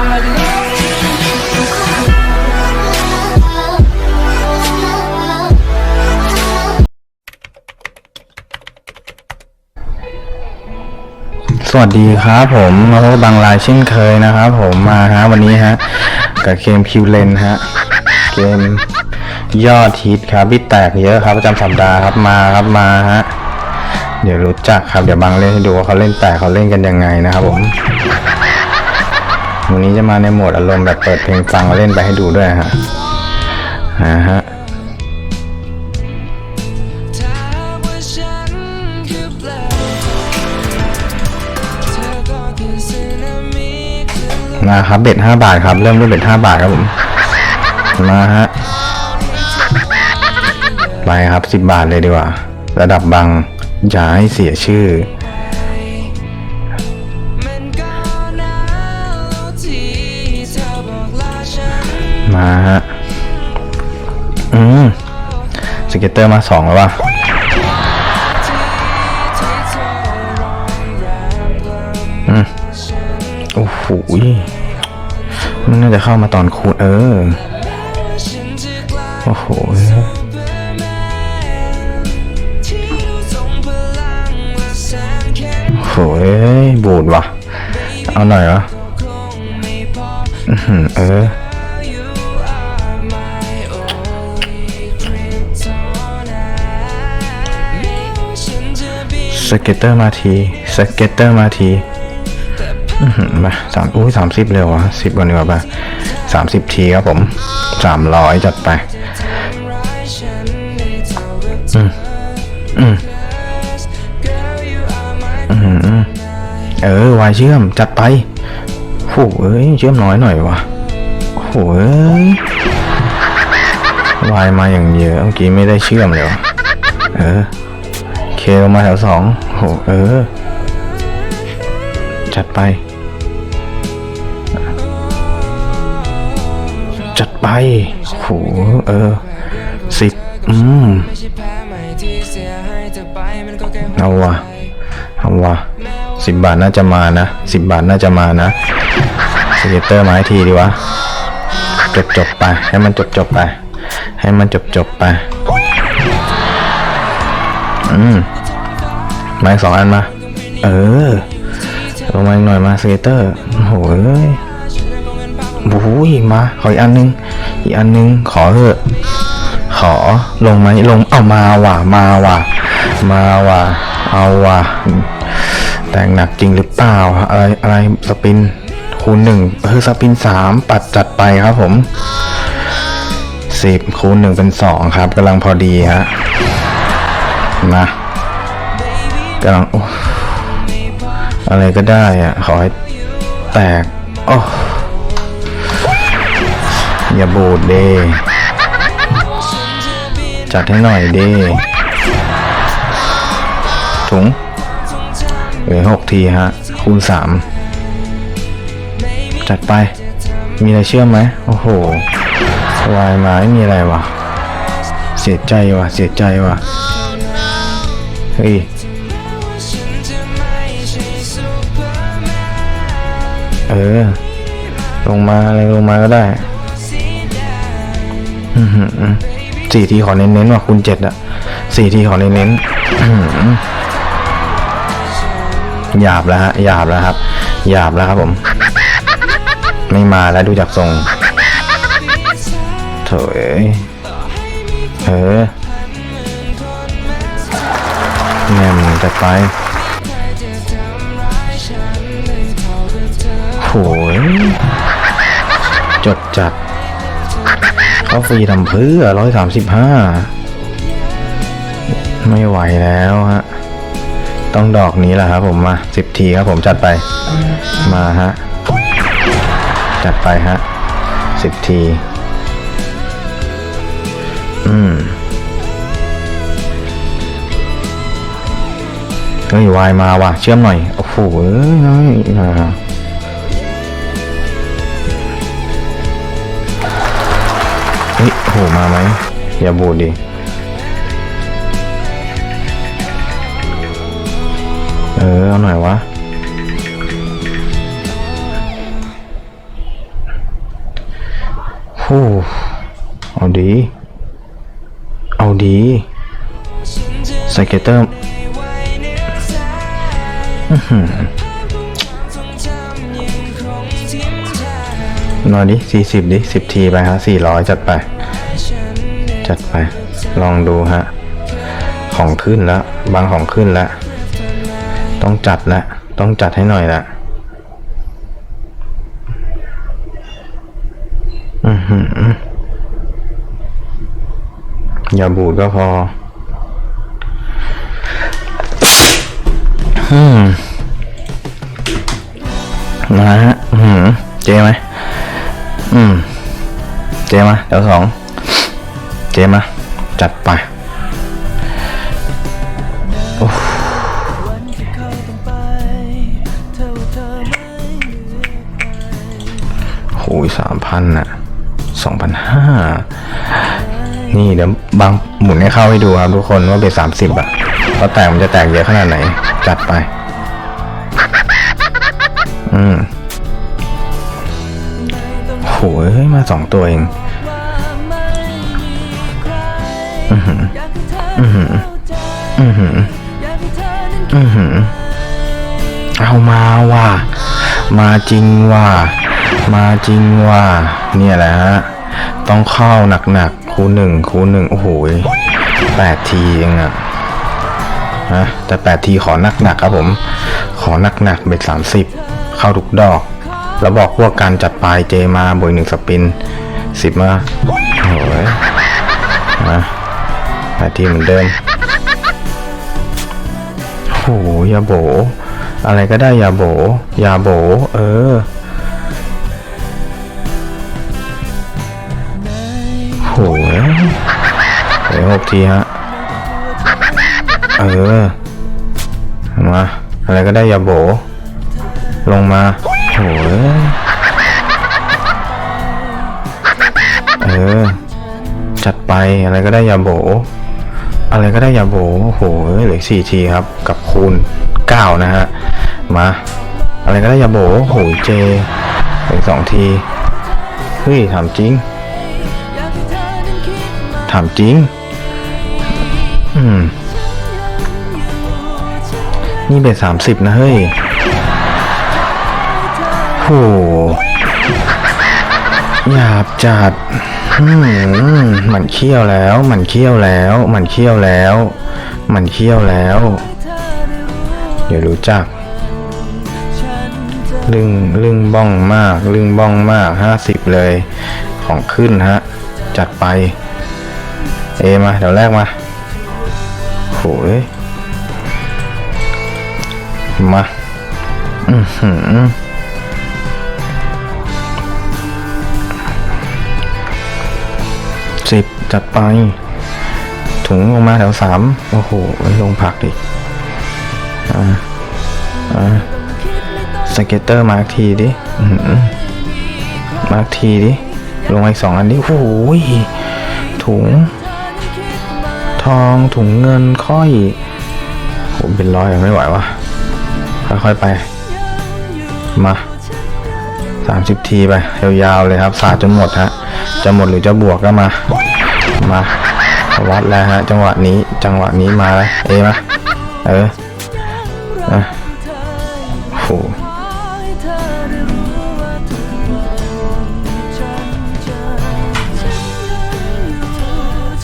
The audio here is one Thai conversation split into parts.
สวัสดีครับผมมาพบบางรายเช่นเคยนะครับผมมาฮะวันนี้ฮะกับเกมคิวเลนฮะเกมยอดฮิตครับบิดแตกเยอะครับประจำสัปดาห์ครับมาครับมาฮะเดี๋ยวรู้จักครับเดี๋ยวบางเล่นให้ดูว่าเขาเล่นแตกเขาเล่นกันยังไงนะครับผม วันนี้จะมาในโหมดอารมณ์แบบเปิดเพลงฟังเล่นไปให้ดูด้วยฮะอ่าฮะมาครับเบ็ดห้าบาทครับ เริ่มด้วยเบ็ดห้าบาทครับผมมาฮะไปครับสิบบาทเลยดีกว่า ระดับบังอย่าให้เสียชื่อาฮะ อืม สเก็ตเตอร์มาสองแล้วว่ะอืม โอ้โหมันน่าจะเข้ามาตอนคูณเออ โอ้โหโหยบูดว่ะ เอาหน่อยเหรอเออ สเก็ตเตอร์มาที สเก็ตเตอร์มาทีมาสามอุ้ยสามสิบเร็ววะสิบวันดีกว่าปะสามสิบทีครับผมสามร้อยจัดไปเออืมอื้อหือเออวายเชื่อมจัดไปโอ้เอ้ยเชื่อมน้อยหน่อยวะโอ้เอ้ยวายมาอย่างเยอะเมื่อกี้ไม่ได้เชื่อมเลยวะเออ เคลมาแถวสองโหเออ จัดไป จัดไปโหเออสิบอืมเอาวะเอาวะสิบบาทน่าจะมานะสิบบาทน่าจะมานะสเกตเตอร์มาให้ทีดีวะจบจบไป ให้มันจบจบไป ให้มันจบจบไป อืมมาอีกสองอันมา เออลงมาหน่อยมาสเกตเตอร์โอ้โหเอ้ยโอ้โหมา ขออีกอันนึง อีกอันนึง ขอเถอะ ขอลงไหมลง เอามาว่ะ มาว่ะ มาว่ะ เอาว่ะ แต่งหนักจริงหรือเปล่า อะไร อะไร สปิน คูณหนึ่งเออสปินสามปัดจัดไปครับผมสิบคูณหนึ่งเป็นสองครับกำลังพอดีฮะ มากำลังอะไรก็ได้อะขอให้แตกโอ้อย่าบูดเดจัดให้หน่อยดิถุงเหลือหกทีฮะ คูณสามจัดไป มีอะไรเชื่อมไหม โอ้โหวายมาไม่มีอะไรวะ เสียใจวะเสียใจวะ เฮ้ยเออ ลงมาอะไรลงมาก็ได้ืสี่ทีขอเน้นๆว่ะคูณเจ็ดอะสี่ทีขอเน้นๆหยาบแล้วฮะหยาบแล้วครับหยาบแล้วครับผม ไม่มาแล้วดูจากทรงโถอ้ยเออ แง่มจะไปโหยจดจัดเขาฟรีทำเพื่อร้อยสามสิบห้าไม่ไหวแล้วฮะ ต้องดอกนี้แหละครับผมมาสิบทีครับผมจัดไป มาฮะ จัดไปฮะสิบที อืม เฮ้ยวายมาว่ะเชื่อมหน่อย โอ้โหเอ้ยน้อยอ่าเฮ้ยโอ้โหมาไหมอย่าบูดดิเออเอาหน่อยวะโอ้เอาดี เอาดีสเก็ตเตอร์ อื้อนดิสี่สิบดิสิบทีไปฮะสี่ร้อยจัดไป จัดไป ลองดูฮะ ของขึ้นแล้ว บางของขึ้นแล้ว ต้องจัดแล้ว ต้องจัดให้หน่อยละอือหืออย่าบูดก็พอ อืมนะฮะอืมเจไหมอืม เจมาเดี๋ยวสองเจมาจัดไปโอ้ยสามพันน่ะสองพันห้านี่เดี๋ยวบางหมุนให้เข้าให้ดูครับทุกคนว่าเป็นสามสิบอะ ว่าแตกมันจะแตกเยอะขนาดไหน จัดไป อืมโหยมาสองตัวเองอือหืออือหืออือหืออือหือเอามาว่ะมาจริงว่ะมาจริงว่ะเนี่ยแหละฮะต้องเข้าหนักๆคูหนึ่งคูหนึ่งโอ้โหแปดทีเองอะ นะแต่แปดทีขอหนักๆครับผม ขอหนักๆเบ็ดสามสิบเข้าทุกดอก แล้วบอกพวกการจัดปลายเจมาบวยหนึ่งสปินสิบมาโอ้ยมาแปดทีเหมือนเดิมโอ้โหยาโบ อะไรก็ได้ยาโบยาโบ เออโหยเดี๋ยหกทีฮะ เออ มา อะไรก็ได้ยาโบ ลงมาโหยเออ จัดไปอะไรก็ได้ยาโบ อะไรก็ได้ยาโบโอ้โหเหลือสี่ทีครับ กับคูณเก้านะฮะ มา อะไรก็ได้ยาโบโอ้โหเจเหลือสองที เฮ้ย ถามจริง ถามจริง อืม นี่เป็นสามสิบนะเฮ้ยโหหยาบจัดหมันเคี้ยวแล้วหมันเคี้ยวแล้วหมันเคี้ยวแล้วหมันเคี้ยวแล้ว เดี๋ยวรู้จัก ลึงลึงบ้องมาก ลึงบ้องมากห้าสิบเลย ของขึ้นฮะ จัดไป เอมา เดี๋ยวแรกมาโหย มาอือหือสิบจัดไป ถุงลงมาแถวสามโอ้โหลงผักดิอ่าอ่าสเก็ตเตอร์มาทีดิอื้อหือมาทีดิ ลงมาอีกสองอันดิโอ้โหถุง ทองถุงเงินค่อยผมเป็นร้อยยังไม่ไหววะ ค่อยๆไป มาสามสิบทีไปยาวๆเลยครับสาดจนหมดฮะจะหมดหรือจะบวกก็มา มาวัดแล้วฮะจังหวะนี้จังหวะนี้มาแล้วเอมาเอออะโห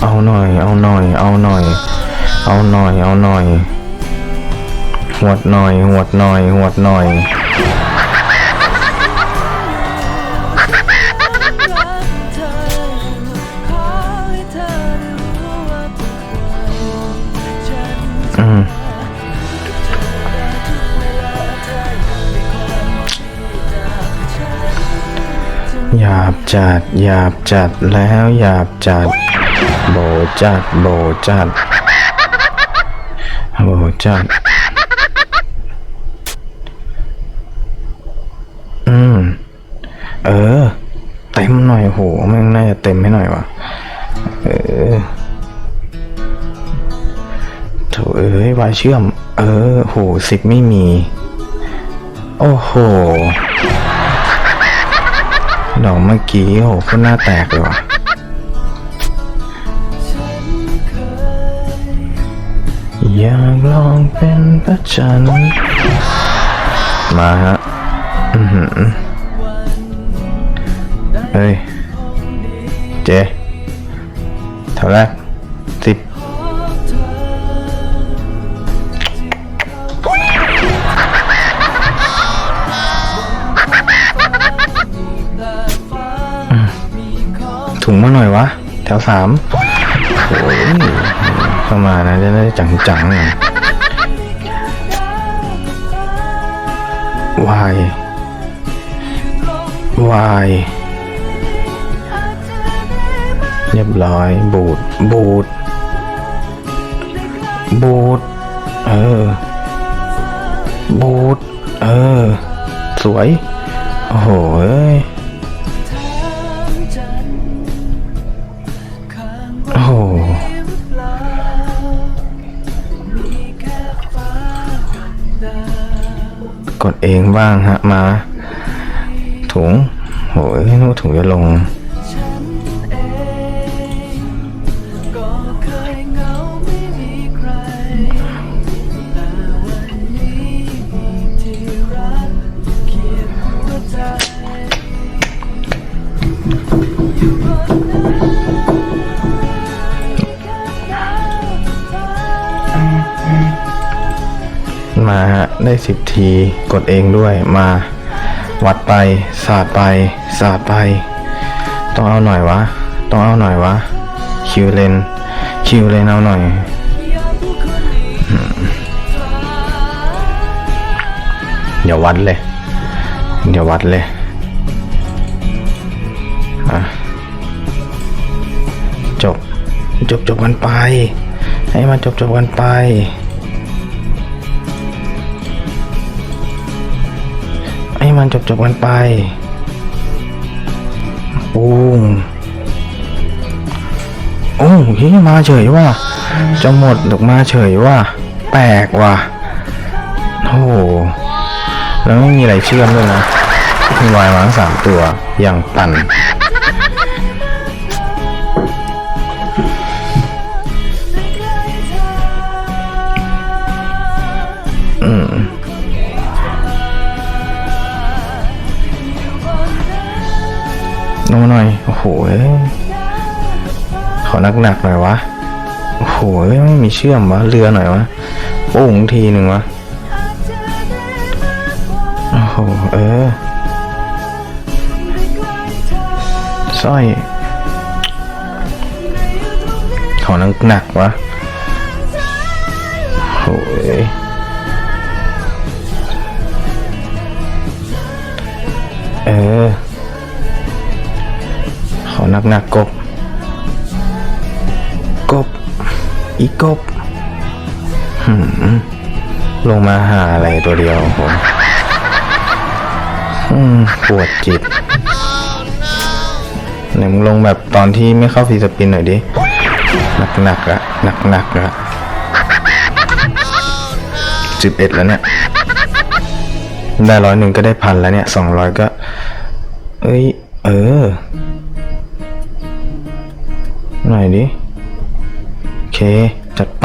เอาหน่อย เอาหน่อย เอาหน่อย เอาหน่อย เอาหน่อย หวดหน่อย หวดหน่อย หวดหน่อย อืมหยาบจัดหยาบจัดแล้วหยาบจัด โบจัด โบจัด โบจัด อืม เออ เต็มหน่อยโหแม่งน่าจะเต็มให้หน่อยวะเออโถเอ้ยวายเชื่อม เออโหสิบไม่มี โอ้โห ดอกเมื่อกี้โอ้โหโคนหน้าแตกเลยว่ะอยากลองเป็นพระจันทร์มาฮะ อือหือ เฮ้ย เจเท่าแรกสิบถุงมาหน่อยวะ แถวสามโอ้ยเข้ามานะจะได้จังๆหน่อยวายวาย เรียบร้อย บูดบูดบูดเออ บูดเออ สวย โอ้โหเอ้ยโอ้โหกดเองบ้างฮะ มา ถุงโหยนึกว่ถุงจะลง ฮะได้สิบทีกดเองด้วยมาวัดไปสาดไปสาดไป ต้องเอาหน่อยวะ ต้องเอาหน่อยวะ คิวเลน คิวเลนเอาหน่อยเดี๋ยววัดเลย เดี๋ยววัดเลยจบ จบจบกันไป ให้มันจบจบกันไป มันจบจบกันไปปุ้งโอ้เฮ้ยมาเฉยว่ะจะหมดดอกมาเฉยว่ะแปลกว่ะโอ้โหแล้วไม่มีอะไรเชื่อมด้วยนะมีวายมาสามตัวอย่างปั่น ลงมาหน่อย โอ้โหเอ้ยขอหนักหน่อยวะ โอ้โหเอ้ยไม่มีเชื่อมวะ เรือหน่อยวะโป้งทีหนึ่งวะ โอ้โห เออสร้อย ขอหนักวะโอ้ยเออ นักหนักๆกบ กบ อีกบหืมลงมาหาอะไรตัวเดียวผมปวดจิตไหนมึงลงแบบตอนที่ไม่เข้าฟรีสปินหน่อยดิ หนักหนักๆอะหนักหนักๆอะสิบเอ็ดแล้วเนี่ย ได้ร้อยหนึ่งก็ได้พันแล้วเนี่ยสองร้อยก็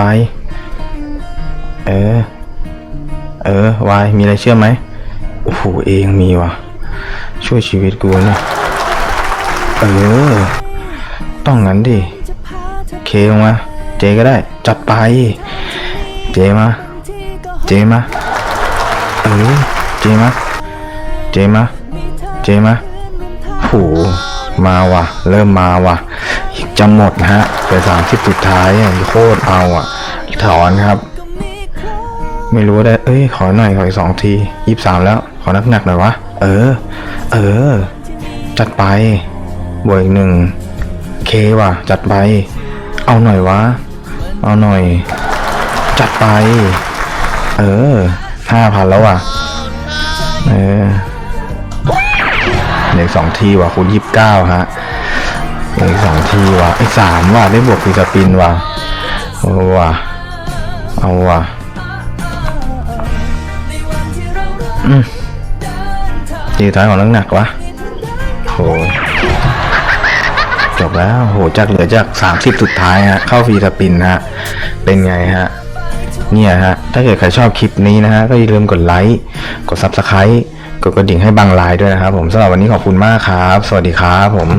ไป เออ เออวายมีอะไรเชื่อไหมโอ้โหเองมีว่ะ ช่วยชีวิตกูเนี่ยเออ ต้องงั้นดิเคลงมา เจก็ได้ จัดไป เจมา เจมา เออ เจมา เจมา เจมาโหมาว่ะ เริ่มมาว่ะ จะหมดนะฮะไปสามสิบสุดท้ายอะโคตรเอาอะ ถอนครับ ไม่รู้ได้ เอ้ย ขอหน่อยขออีกสองทียี่สามแล้ว ขอนักหนักหน่อยวะ เออ เออ จัดไป บวกอีกหนึ่ง เคว่ะ จัดไป เอาหน่อยวะ เอาหน่อย จัดไป เออห้าพันแล้วว่ะ เออเหลือสองทีว่ะคูณยี่สิบเก้าฮะ ออกสองทีว่ะไอ้สามว่ะได้บวกฟีสปินว่ะโอ้ว่ะเอาว่ะในวันที่เราเริ่มอืมเดินทางทีท้ายของนักหนักวะโหจบแล้วโหจากเหลือจาก30สุดท้ายฮะเข้าฟรีสปินฮะเป็นไงฮะเนี่ยฮะ ถ้าเกิดใครชอบคลิปนี้นะฮะ ก็อย่าลืมกดไลค์ กด Subscribe กดกระดิ่งให้บางไลน์ด้วยนะครับผมสำหรับวันนี้ขอบคุณมากครับ สวัสดีครับผม